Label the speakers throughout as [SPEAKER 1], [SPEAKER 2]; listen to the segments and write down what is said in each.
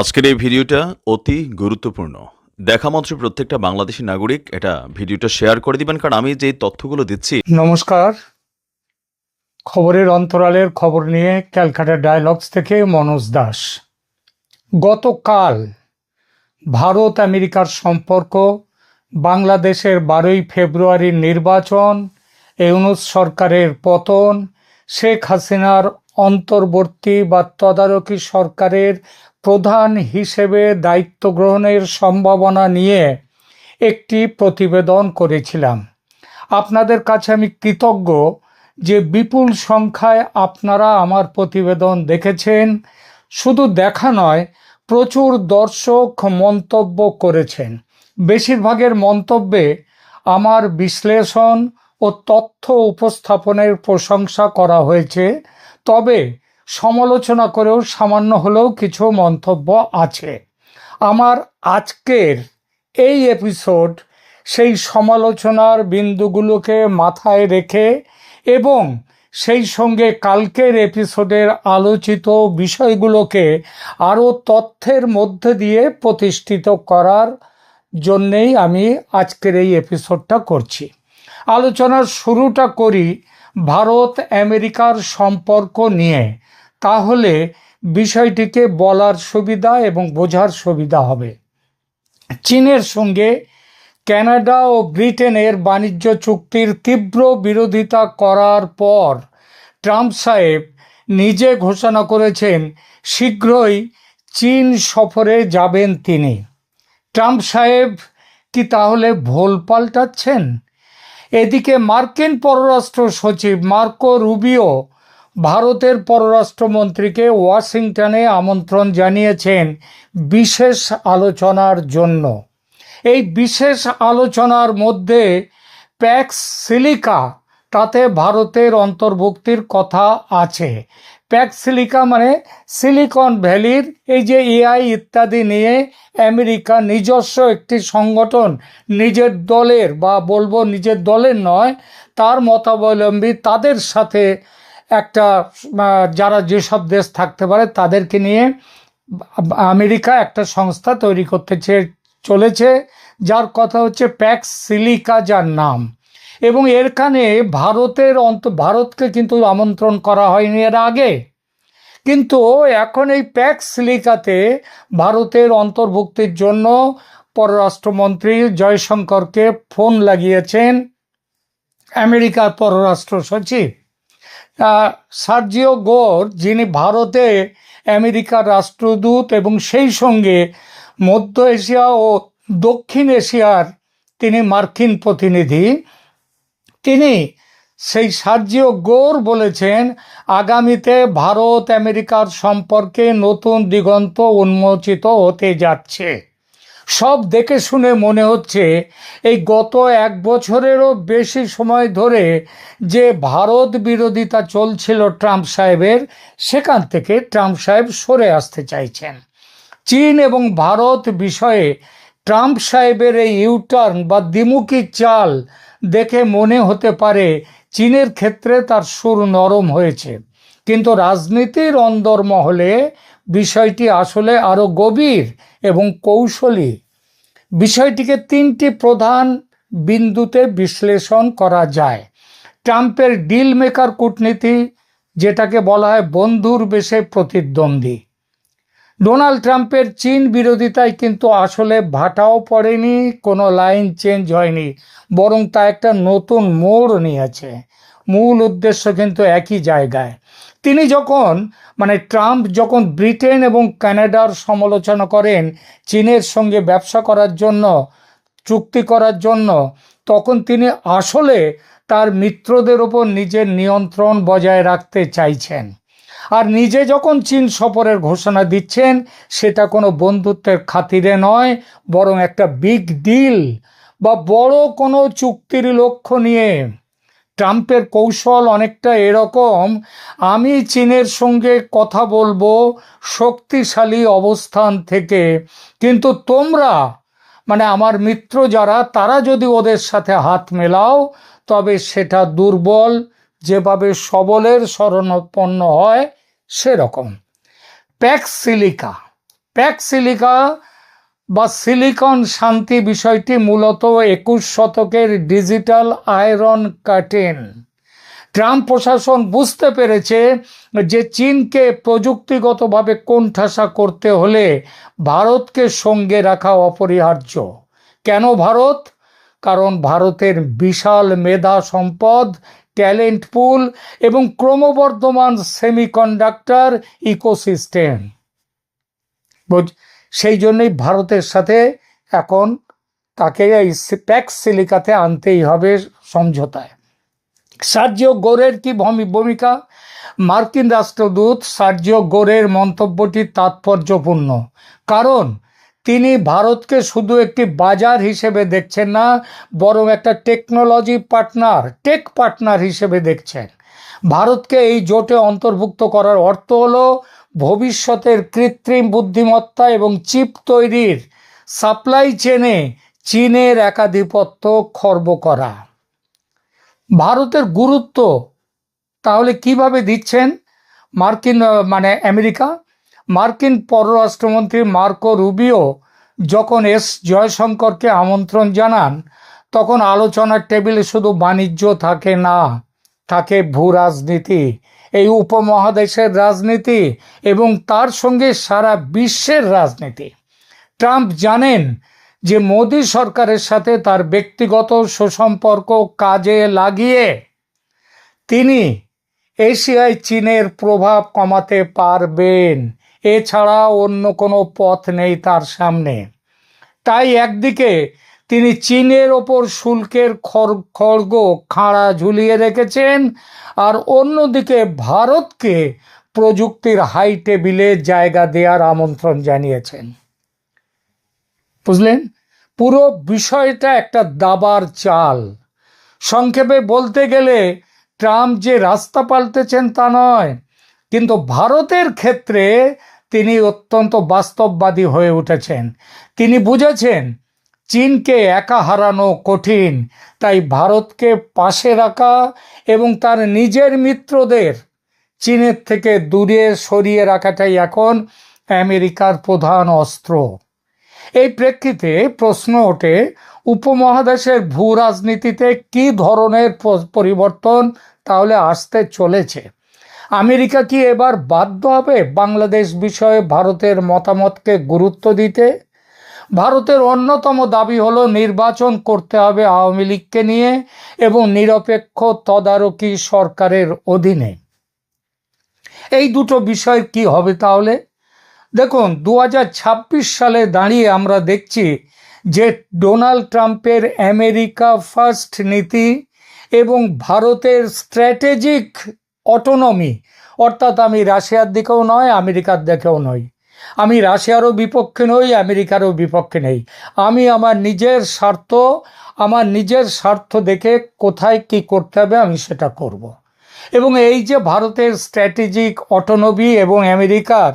[SPEAKER 1] আজকের এই ভিডিওটা অতি গুরুত্বপূর্ণ। দেখা মাত্র প্রত্যেকটা বাংলাদেশি নাগরিক এটা ভিডিওটা শেয়ার করে দিবেন, কারণ আমি যে তথ্যগুলো দিচ্ছি।
[SPEAKER 2] নমস্কার। খবরের অন্তরালের খবর নিয়ে ক্যালকাটা ডায়ালগস থেকে মনোজ দাস। গতকাল ভারত আমেরিকার সম্পর্ক, বাংলাদেশের বারোই ফেব্রুয়ারির নির্বাচন, ইউনুস সরকারের পতন, শেখ হাসিনার অন্তর্বর্তী বা তদারকি সরকারের প্রধান হিসেবে দায়িত্ব গ্রহণের সম্ভাবনা নিয়ে একটি প্রতিবেদন করেছিলাম। আপনাদের কাছে আমি কৃতজ্ঞ যে বিপুল সংখ্যায় আপনারা আমার প্রতিবেদন দেখেছেন। শুধু দেখা নয়, প্রচুর দর্শক মন্তব্য করেছেন। বেশিরভাগের মন্তব্যে আমার বিশ্লেষণ ও তথ্য উপস্থাপনের প্রশংসা করা হয়েছে। তবে সমালোচনা করেও সামান্য হলেও কিছু মন্তব্য আছে। আমার আজকের এই এপিসোড সেই সমালোচনার বিন্দুগুলোকে মাথায় রেখে এবং সেই সঙ্গে কালকের এপিসোডের আলোচিত বিষয়গুলোকে আরও তথ্যের মধ্যে দিয়ে প্রতিষ্ঠিত করার জন্যেই আমি আজকের এই এপিসোডটা করছি। আলোচনার শুরুটা করি ভারত আমেরিকার সম্পর্ক নিয়ে। তাহলে বিষয়টিকে বলার সুবিধা এবং বোঝার সুবিধা হবে। চীনের সঙ্গে কানাডা ও ব্রিটেনের বাণিজ্য চুক্তির তীব্র বিরোধিতা করার পর ট্রাম্প সাহেব নিজে ঘোষণা করেছেন, শীঘ্রই চীন সফরে যাবেন তিনি। ট্রাম্প সাহেব কি তাহলে ভোল পাল্টাচ্ছেন? এদিকে মার্কিন পররাষ্ট্র সচিব মার্কো রুবিও ভারতের পররাষ্ট্রমন্ত্রীকে ওয়াশিংটনে আমন্ত্রণ জানিয়েছেন বিশেষ আলোচনার জন্য। এই বিশেষ আলোচনার মধ্যে প্যাক্স সিলিকা, তাতে ভারতের অন্তর্ভুক্তির কথা আছে। প্যাক্স সিলিকা মানে সিলিকন ভ্যালির, এই যে এআই ইত্যাদি নিয়ে আমেরিকা নিজস্ব একটি সংগঠন, নিজের দলের বা বলব নিজের দলের নয়, তার মতাবলম্বী তাদের সাথে একটা যারা যেসব দেশ থাকতে পারে তাদেরকে নিয়ে আমেরিকা একটা সংস্থা তৈরি করতে চলেছে, যার কথা হচ্ছে প্যাক্স সিলিকা যার নাম। এবং এরখানে ভারতের অন্ত, ভারতকে কিন্তু আমন্ত্রণ করা হয়নি এর আগে। কিন্তু এখন এই প্যাক্স সিলিকাতে ভারতের অন্তর্ভুক্তির জন্য পররাষ্ট্রমন্ত্রী জয়শঙ্করকে ফোন লাগিয়েছেন আমেরিকার পররাষ্ট্র সচিব। সার্জিও গোর, যিনি ভারতে আমেরিকার রাষ্ট্রদূত এবং সেই সঙ্গে মধ্য এশিয়া ও দক্ষিণ এশিয়ার তিনি মার্কিন প্রতিনিধি, তিনি সেই সার্জিও গোর বলেছেন, আগামীতে ভারত আমেরিকার সম্পর্কে নতুন দিগন্ত উন্মোচিত হতে যাচ্ছে। সব দেখে শুনে মনে হচ্ছে এই গত এক বছরেরও বেশি সময় ধরে যে ভারত বিরোধিতা চলছিল ট্রাম্প সাহেবের, সেখান থেকে ট্রাম্প সাহেব সরে আসতে চাইছেন। চীন এবং ভারত বিষয়ে ট্রাম্প সাহেবের এই ইউটার্ন বা দ্বিমুখী চাল দেখে মনে হতে পারে চীনের ক্ষেত্রে তার সুর নরম হয়েছে। কিন্তু রাজনীতির অন্দরমহলে বিষয়টি আসলে আরও গভীর এবং কৌশলী। বিষয়টিকে তিনটি প্রধান বিন্দুতে বিশ্লেষণ করা যায়। ট্রাম্পের ডিল মেকার কূটনীতি, যেটাকে বলা হয় বন্ধুর বেশে প্রতিদ্বন্দ্বী। ডোনাল্ড ট্রাম্পের চীন বিরোধিতায় কিন্তু আসলে ভাটাও পড়েনি, কোনো লাইন চেঞ্জ হয়নি, বরং তা একটা নতুন মোড় নিয়েছে। মূল উদ্দেশ্য কিন্তু একই জায়গায়। তিনি যখন মানে ট্রাম্প যখন ব্রিটেন এবং কানাডার সমালোচনা করেন চীনের সঙ্গে ব্যবসা করার জন্য, চুক্তি করার জন্য, তখন তিনি আসলে তার মিত্রদের ওপর নিজের নিয়ন্ত্রণ বজায় রাখতে চাইছেন। আর নিজে যখন চীন সফরের ঘোষণা দিচ্ছেন, সেটা কোনো বন্ধুত্বের খাতিরে নয়, বরং একটা বিগ ডিল বা বড় কোনো চুক্তির লক্ষ্য নিয়ে। ট্রাম্পের কৌশল অনেকটা এরকম, আমি চীনের সঙ্গে কথা বলব শক্তিশালী অবস্থান থেকে। কিন্তু তোমরা মানে আমার মিত্র যারা, তারা যদি ওদের সাথে হাত মেলাও, তবে সেটা দুর্বল, যেভাবে সবলের শরণাপন্ন হয়, সেরকম। Pax Silica. প্যাক সিলিকা বা সিলিকন শান্তি বিষয়টি মূলত একুশ শতকের ডিজিটাল আয়রন কাটেন ট্রাম্প প্রশাসন বুঝতে পেরেছে যে চীনকে প্রযুক্তিগতভাবে কোণঠাসা করতে হলে ভারতকে সঙ্গে রাখা অপরিহার্য। কেন ভারত? কারণ ভারতের বিশাল মেধা সম্পদ, ট্যালেন্ট পুল এবং ক্রমবর্ধমান সেমিকন্ডাক্টর ইকোসিস্টেম। সেই জন্যই ভারতের সাথে এখন তাকে এই প্যাক সিলিকাতে আনতেই হবে সমঝোতায়। সার্জিও গোরের কি ভূমি- ভূমিকা? মার্কিন রাষ্ট্রদূত সার্জিও গোরের মন্তব্যটি তাৎপর্যপূর্ণ। কারণ তিনি ভারতকে শুধু একটি বাজার হিসেবে দেখছেন না, বরং একটা টেকনোলজি পার্টনার, টেক পার্টনার হিসেবে দেখছেন। ভারতকে এই জোটে অন্তর্ভুক্ত করার অর্থ হলো ভবিষ্যতের কৃত্রিম বুদ্ধিমত্তা এবং চিপ তৈরির সাপ্লাই চেনে চীনের একাধিপত্য খর্ব করা। ভারতের গুরুত্ব তাহলে কীভাবে দিচ্ছেন? মার্কিন মানে আমেরিকা। মার্কিন পররাষ্ট্রমন্ত্রী মার্কো রুবিও যখন এস জয়শঙ্করকে আমন্ত্রণ জানান, তখন আলোচনার টেবিলে শুধু বাণিজ্য থাকে না, থাকে ভূ রাজনীতি এই উপমহাদেশের রাজনীতি এবং তার সঙ্গে সারা বিশ্বের রাজনীতি। ট্রাম্প জানেন যে মোদী সরকারের সাথে তার ব্যক্তিগত সুসম্পর্ক কাজে লাগিয়ে তিনি এশিয়ায় চীনের প্রভাব কমাতে পারবেন। এছাড়া অন্য কোনো পথ নেই তার সামনে। তাই একদিকে তিনি চীনের ওপর শুল্কের খড় খড়গ খাঁড়া ঝুলিয়ে রেখেছেন আর অন্যদিকে ভারতকে প্রযুক্তির হাই টেবিলে জায়গা দেওয়ার আমন্ত্রণ জানিয়েছেন। বুঝলেন? পুরো বিষয়টা একটা দাবার চাল। সংক্ষেপে বলতে গেলে, ট্রাম্প যে রাস্তা পাল্টেছেন তা নয়, কিন্তু ভারতের ক্ষেত্রে তিনি অত্যন্ত বাস্তববাদী হয়ে উঠেছেন। তিনি বুঝেছেন চীনকে একা হারানো কঠিন। তাই ভারতকে পাশে রাখা এবং তার নিজের মিত্রদের চীনের থেকে দূরে সরিয়ে রাখাটাই এখন আমেরিকার প্রধান অস্ত্র। এই প্রেক্ষিতে প্রশ্ন ওঠে, উপমহাদেশের ভূ রাজনীতিতে কি ধরনের পরিবর্তন তাহলে আসতে চলেছে? আমেরিকা কি এবার বাধ্য হবে বাংলাদেশ বিষয়ে ভারতের মতামতকে গুরুত্ব দিতে? ভারতের অন্যতম দাবি হলো নির্বাচন করতে হবে আওয়ামী লীগকে নিয়ে এবং নিরপেক্ষ তদারকি সরকারের অধীনে। এই দুটো বিষয় কি হবে তাহলে? দেখুন দু হাজার ছাব্বিশ সালে দাঁড়িয়ে আমরা দেখছি যে ডোনাল্ড ট্রাম্পের আমেরিকা ফার্স্ট নীতি এবং ভারতের স্ট্র্যাটেজিক অটোনমি, অর্থাৎ আমি রাশিয়ার দিকেও নয়, আমেরিকার দিকেও নই আমি রাশিয়ারও বিপক্ষে নই, আমেরিকারও বিপক্ষে নেই আমি আমার নিজের স্বার্থ, আমার নিজের স্বার্থ দেখে কোথায় কি করতে হবে আমি সেটা করব। এবং এই যে ভারতের স্ট্র্যাটেজিক অটোনমি এবং আমেরিকার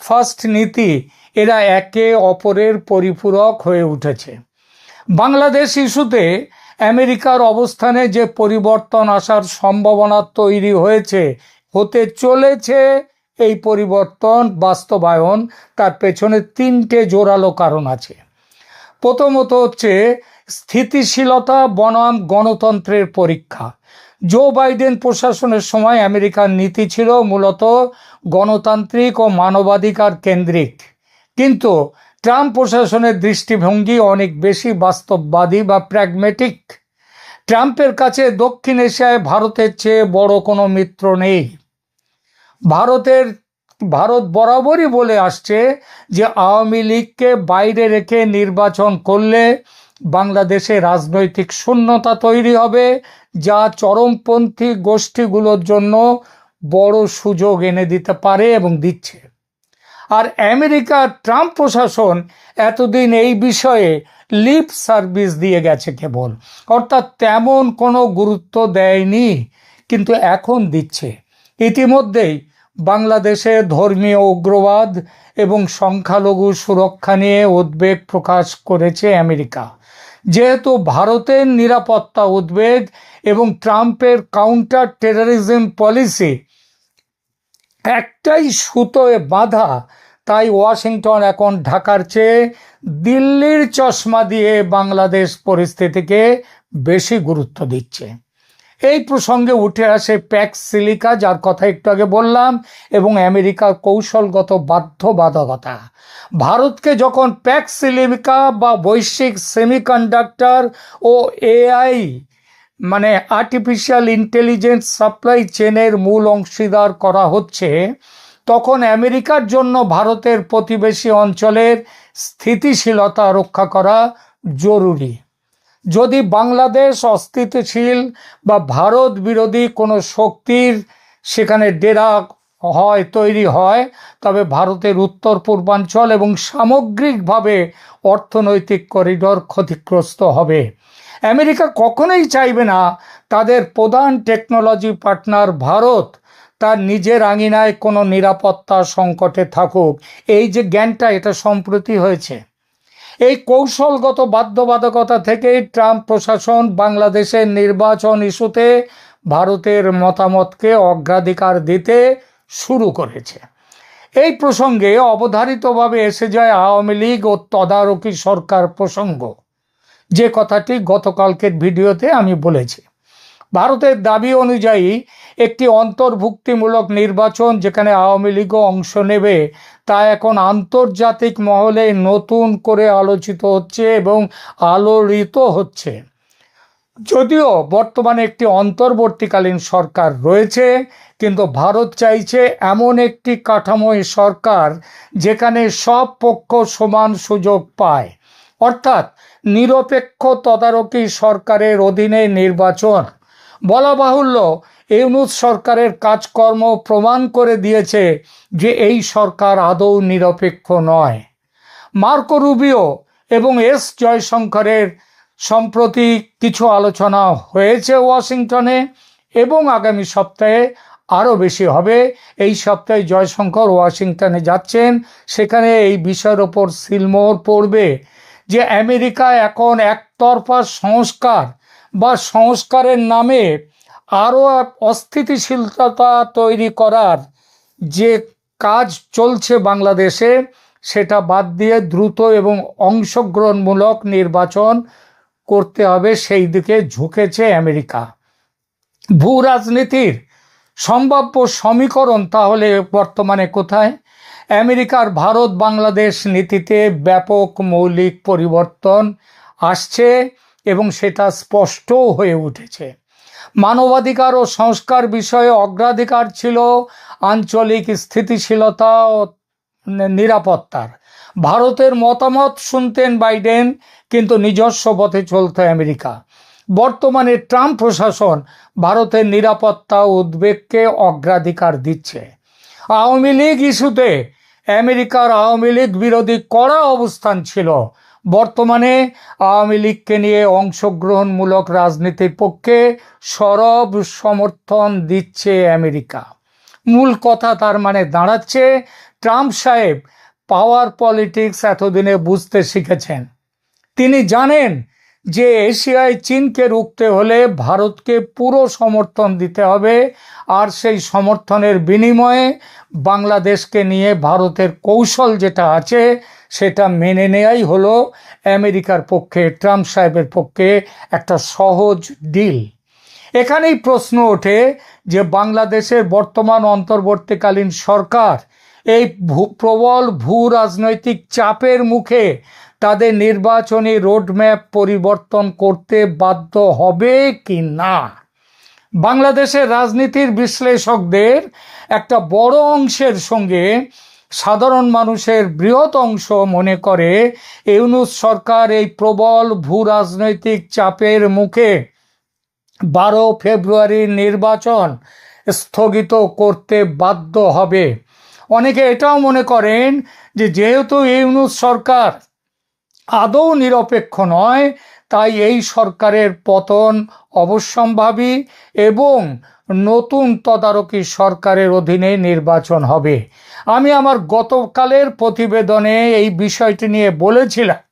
[SPEAKER 2] ফার্স্ট নীতি, এরা একে অপরের পরিপূরক হয়ে উঠেছে বাংলাদেশ ইস্যুতে আমেরিকার অবস্থানে যে পরিবর্তন আসার সম্ভাবনা তৈরি হয়েছে, হতে চলেছে এই পরিবর্তন, বাস্তবায়ন, তার পেছনে তিনটে জোরালো কারণ আছে। প্রথমত হচ্ছে স্থিতিশীলতা বনাম গণতন্ত্রের পরীক্ষা। জো বাইডেন প্রশাসনের সময় আমেরিকার নীতি ছিল মূলত গণতান্ত্রিক ও মানবাধিকার কেন্দ্রিক। কিন্তু ট্রাম্প প্রশাসনের দৃষ্টিভঙ্গি অনেক বেশি বাস্তববাদী বা প্র্যাগমেটিক ট্রাম্পের কাছে দক্ষিণ এশিয়ায় ভারতের চেয়ে বড় কোনো মিত্র নেই। ভারতের, ভারত বরাবরই বলে আসছে যে আওয়ামী লীগকে বাইরে রেখে নির্বাচন করলে বাংলাদেশে রাজনৈতিক শূন্যতা তৈরি হবে, যা চরমপন্থী গোষ্ঠীগুলোর জন্য বড় সুযোগ এনে দিতে পারে এবং দিচ্ছে। আর আমেরিকার ট্রাম্প প্রশাসন এতদিন এই বিষয়ে লিপ সার্ভিস দিয়ে গেছে কেবল। অর্থাৎ তেমন কোনো গুরুত্ব দেয়নি, কিন্তু এখন দিচ্ছে। ইতিমধ্যেই বাংলাদেশে ধর্মীয় উগ্রবাদ এবং সংখ্যালঘু সুরক্ষা নিয়ে উদ্বেগ প্রকাশ করেছে আমেরিকা। যেহেতু ভারতের নিরাপত্তা উদ্বেগ এবং ট্রাম্পের কাউন্টার টেরোরিজম পলিসি একটাই সুতোয় বাঁধা, তাই ওয়াশিংটন এখন ঢাকার চেয়ে দিল্লির চশমা দিয়ে বাংলাদেশ পরিস্থিতিকে বেশি গুরুত্ব দিচ্ছে। এই প্রসঙ্গে উঠে আসে প্যাক্স সিলিকা, যার কথা একটু আগে বললাম, এবং আমেরিকার কৌশলগত বাধ্যবাধকতা। ভারতকে যখন প্যাক্স সিলিকা বা বৈশ্বিক সেমিকন্ডাক্টর ও এআই মানে আর্টিফিশিয়াল ইন্টেলিজেন্স সাপ্লাই চেনের মূল অংশীদার করা হচ্ছে, তখন আমেরিকার জন্য ভারতের প্রতিবেশী অঞ্চলের স্থিতিশীলতা রক্ষা করা জরুরি। যদি বাংলাদেশ অস্থিতিশীল বা ভারত বিরোধী কোনো শক্তির সেখানে ডেরা হয়, তৈরি হয়, তবে ভারতের উত্তর, পূর্বাঞ্চল এবং সামগ্রিকভাবে অর্থনৈতিক করিডর ক্ষতিগ্রস্ত হবে। আমেরিকা কখনোই চাইবে না তাদের প্রধান টেকনোলজি পার্টনার ভারত তার নিজের আঙিনায় কোনো নিরাপত্তা সংকটে থাকুক। এই যে জ্ঞানটা, এটা সম্প্রতি হয়েছে। এই কৌশলগত বাধ্যবাধকতা থেকে ট্রাম্প প্রশাসন বাংলাদেশের নির্বাচন ইস্যুতে ভারতের মতামতকে অগ্রাধিকার দিতে শুরু করেছে। এই প্রসঙ্গে অবধারিতভাবে এসে যায় আওয়ামী লীগ ও তদারকি সরকার প্রসঙ্গ। যে কথাটি গতকালকের ভিডিওতে আমি বলেছি। ভারতের দাবি অনুযায়ী একটি অন্তর্ভুক্তিমূলক নির্বাচন যেখানে আওয়ামী লীগও অংশ নেবে, তা এখন আন্তর্জাতিক মহলে নতুন করে আলোচিত হচ্ছে এবং আলোড়িত হচ্ছে। যদিও বর্তমানে একটি অন্তর্বর্তীকালীন সরকার রয়েছে, কিন্তু ভারত চাইছে এমন একটি কাঠামোয় সরকার যেখানে সব পক্ষ সমান সুযোগ পায়। অর্থাৎ নিরপেক্ষ তদারকি সরকারের অধীনে নির্বাচন। বলা বাহুল্য ইউনুস সরকারের কাজকর্ম প্রমাণ করে দিয়েছে যে এই সরকার আদৌ নিরপেক্ষ নয়। মার্কো রুবিও এবং এস জয়শঙ্করের সম্প্রতি কিছু আলোচনা হয়েছে ওয়াশিংটনে এবং আগামী সপ্তাহে আরও বেশি হবে। এই সপ্তাহে জয়শঙ্কর ওয়াশিংটনে যাচ্ছেন। সেখানে এই বিষয়ের ওপর সিলমোহর পড়বে যে আমেরিকা এখন একতরফা সংস্কার বা সংস্কারের নামে আরও অস্থিতিশীলতা তৈরি করার যে কাজ চলছে বাংলাদেশে, সেটা বাদ দিয়ে দ্রুত এবং অংশগ্রহণমূলক নির্বাচন করতে হবে, সেই দিকে ঝুঁকেছে আমেরিকা। ভূ রাজনীতির সম্ভাব্য সমীকরণ তাহলে বর্তমানে কোথায়? আমেরিকার ভারত বাংলাদেশ নীতিতে ব্যাপক মৌলিক পরিবর্তন আসছে। এবং সেটা স্পষ্টও হয়ে উঠেছে। মানবাধিকার ও সংস্কার বিষয়ে অগ্রাধিকার ছিল আঞ্চলিক স্থিতিশীলতা ও নিরাপত্তার। ভারতের মতামত শুনতেন বাইডেন, কিন্তু নিজস্ব পথে চলত আমেরিকা। বর্তমানে ট্রাম্প প্রশাসন ভারতের নিরাপত্তা উদ্বেগকে অগ্রাধিকার দিচ্ছে। আওয়ামী লীগ ইস্যুতে আমেরিকার আওয়ামী লীগ বিরোধী কড়া অবস্থান ছিল। বর্তমানে আওয়ামী লীগকে নিয়ে অংশগ্রহণমূলক রাজনীতির পক্ষে সরব সমর্থন দিচ্ছে আমেরিকা। মূল কথা তার মানে দাঁড়াচ্ছে, ট্রাম্প সাহেব পাওয়ার পলিটিক্স এতদিনে বুঝতে শিখেছেন। তিনি জানেন যে এশিয়ায় চীনকে রুখতে হলে ভারতকে পুরো সমর্থন দিতে হবে আর সেই সমর্থনের বিনিময়ে বাংলাদেশকে নিয়ে ভারতের কৌশল যেটা আছে সেটা মেনে নেয়াই হলো আমেরিকার পক্ষে, ট্রাম্প সাহেবের পক্ষে একটা সহজ ডিল। এখানেই প্রশ্ন ওঠে যে বাংলাদেশের বর্তমান অন্তর্বর্তীকালীন সরকার এই প্রবল ভূ রাজনৈতিক চাপের মুখে তাদের নির্বাচনী রোডম্যাপ পরিবর্তন করতে বাধ্য হবে কি না? বাংলাদেশের রাজনীতির বিশ্লেষকদের একটা বড় অংশের সঙ্গে সাধারণ মানুষের বৃহৎ অংশ মনে করে, ইউনুস সরকার এই প্রবল ভূ রাজনৈতিক চাপের মুখে বারো ফেব্রুয়ারি নির্বাচন স্থগিত করতে বাধ্য হবে। অনেকে এটাও মনে করেন যে যেহেতু ইউনুস সরকার আদৌ নিরপেক্ষ নয়, তাই এই সরকারের পতন অবশ্যম্ভাবী এবং নতুন তদারকি সরকারের অধীনে নির্বাচন হবে। আমি আমার গতকালের প্রতিবেদনে এই বিষয়টি নিয়ে বলেছিলাম।